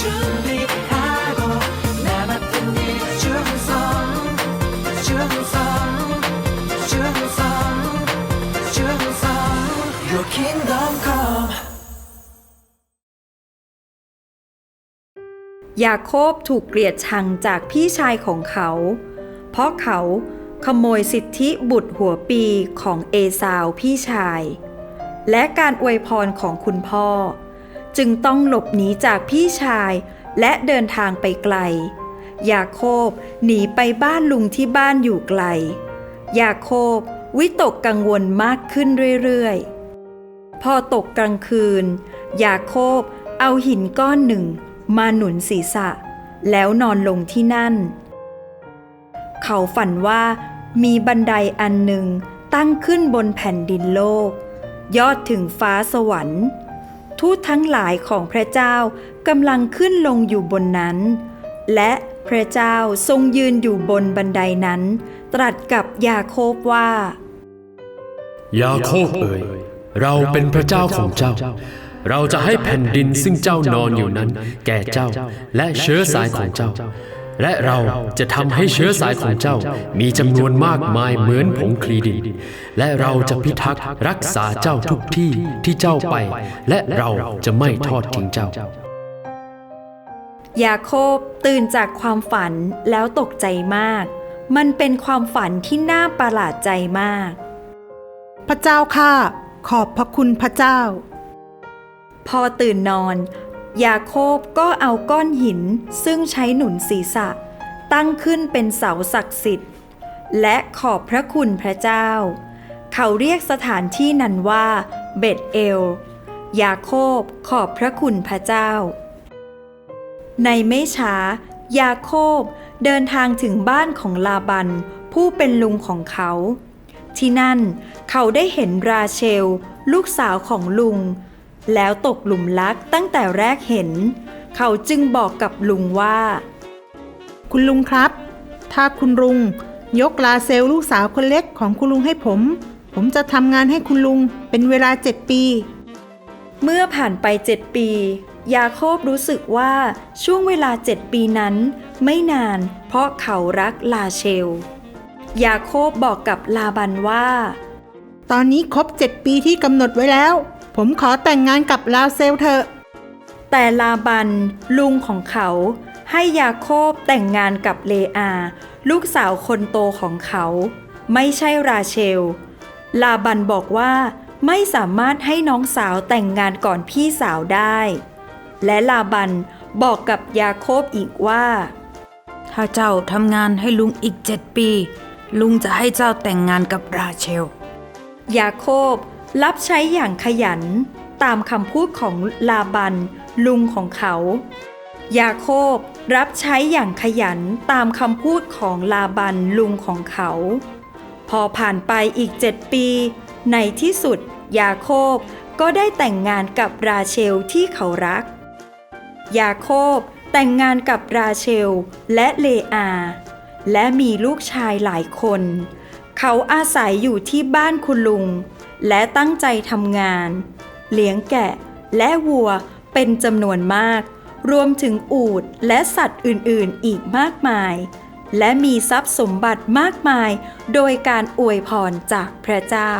준비하고 남았던 일 충성 충성 충성 충성 Your kingdom come ยาโคบถูกเกลียดชังจากพี่ชายของเขา เพราะเขาขโมยสิทธิบุตรหัวปีของเอซาวพี่ชาย และการอวยพรของคุณพ่อ จึงต้องหลบหนีจากพี่ชายและเดินทางไปไกล ยาโคบหนีไปบ้านลุงที่บ้านอยู่ไกล ยาโคบวิตกกังวลมากขึ้นเรื่อยๆ พอตกกลางคืน ยาโคบเอาหินก้อนหนึ่งมาหนุนศีรษะ แล้วนอนลงที่นั่น เขาฝันว่ามีบันไดอันหนึ่งตั้งขึ้นบนแผ่นดินโลก ยอดถึงฟ้าสวรรค์ ทูตทั้งหลายของพระเจ้ากำลังขึ้นลงอยู่บนนั้น และพระเจ้าทรงยืนอยู่บนบันไดนั้น ตรัสกับยาโคบว่า ยาโคบเอ๋ยเราเป็นพระเจ้าของเจ้า เราจะให้แผ่นดินซึ่งเจ้านอนอยู่นั้น แก่เจ้าและเชื้อสายของเจ้า และเราจะทำให้เชื้อสายของเจ้ามีจำนวนมากมายเหมือนผงคลีดิน และเราจะพิทักษ์รักษาเจ้าทุกที่ที่เจ้าไป และเราจะไม่ทอดทิ้งเจ้ายาโคบตื่นจากความฝันแล้วตกใจมาก มันเป็นความฝันที่น่าประหลาดใจมาก พระเจ้าข้าขอบพระคุณพระเจ้า พอตื่นนอน ยาโคบก็เอาก้อนหินซึ่งใช้หนุนศีรษะ ตั้งขึ้นเป็นเสาศักดิ์สิทธิ์ และขอบพระคุณพระเจ้า เขาเรียกสถานที่นั้นว่า เบตเอล ยาโคบขอบพระคุณพระเจ้า ในไม่ช้า ยาโคบเดินทางถึงบ้านของลาบัน ผู้เป็นลุงของเขา ที่นั่นเขาได้เห็นราเชล ลูกสาวของลุง แล้วตกหลุมรักตั้งแต่แรกเห็น เขาจึงบอกกับลุงว่า คุณลุงครับ ถ้าคุณลุงยกลาเซลลูกสาวคนเล็กของคุณลุงให้ผม ผมจะทำงานให้คุณลุงเป็นเวลาเจ็ดปี เมื่อผ่านไปเจ็ดปี ยาโคบรู้สึกว่าช่วงเวลาเจ็ดปีนั้น ไม่นานเพราะเขารักลาเชล ยาโคบบอกกับลาบันว่า ตอนนี้ครบเจ็ดปีที่กำหนดไว้แล้ว ผมขอแต่งงานกับลาเซลเถอะ แต่ลาบันลุงของเขา ให้ยาโคบแต่งงานกับเลอา ลูกสาวคนโตของเขา ไม่ใช่ราเชล ลาบันบอกว่าไม่สามารถให้น้องสาวแต่งงานก่อนพี่สาวได้ และลาบันบอกกับยาโคบอีกว่า ถ้าเจ้าทำงานให้ลุงอีกเจ็ดปี ลุงจะให้เจ้าแต่งงานกับราเชล ยาโคบ รับใช้อย่างขยันตามคำพูดของลาบัน ลุงของเขา ยาโคบรับใช้อย่างขยันตามคำพูดของลาบันลุงของเขา พอผ่านไปอีกเจ็ดปี ในที่สุด ยาโคบก็ได้แต่งงานกับราเชลที่เขารัก ยาโคบแต่งงานกับราเชลและเลอา และมีลูกชายหลายคน เขาอาศัยอยู่ที่บ้านคุณลุง และตั้งใจทำงาน เลี้ยงแกะและวัวเป็นจำนวนมาก รวมถึงอูดและสัตว์อื่นๆอีกมากมาย และมีทรัพย์สมบัติมากมาย โดยการอวยพรจากพระเจ้า